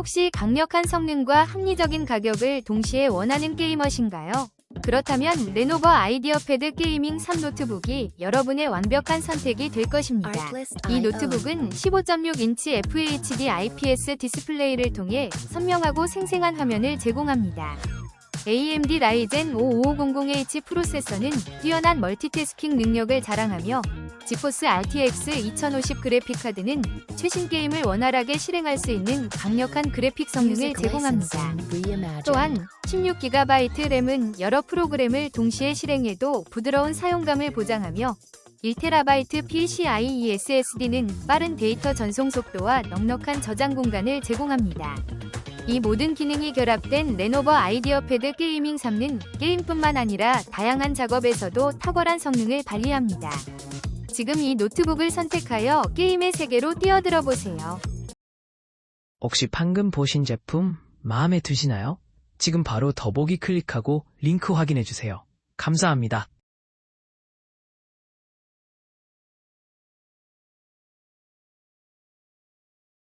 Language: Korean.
혹시 강력한 성능과 합리적인 가격을 동시에 원하는 게이머신가요? 그렇다면 레노버 아이디어 패드 게이밍 3 노트북이 여러분의 완벽한 선택이 될 것입니다. 이 노트북은 15.6인치 FHD IPS 디스플레이를 통해 선명하고 생생한 화면을 제공합니다. AMD 라이젠 5500H 프로세서는 뛰어난 멀티태스킹 능력을 자랑하며 지포스 RTX 2050 그래픽카드는 최신 게임을 원활하게 실행할 수 있는 강력한 그래픽 성능을 제공합니다. 또한 16GB 램은 여러 프로그램을 동시에 실행해도 부드러운 사용감을 보장하며 1TB PCIe SSD는 빠른 데이터 전송 속도와 넉넉한 저장 공간을 제공합니다. 이 모든 기능이 결합된 레노버 아이디어 패드 게이밍 3는 게임뿐만 아니라 다양한 작업에서도 탁월한 성능을 발휘합니다. 지금 이 노트북을 선택하여 게임의 세계로 뛰어들어 보세요. 혹시 방금 보신 제품 마음에 드시나요? 지금 바로 더보기 클릭하고 링크 확인해 주세요. 감사합니다.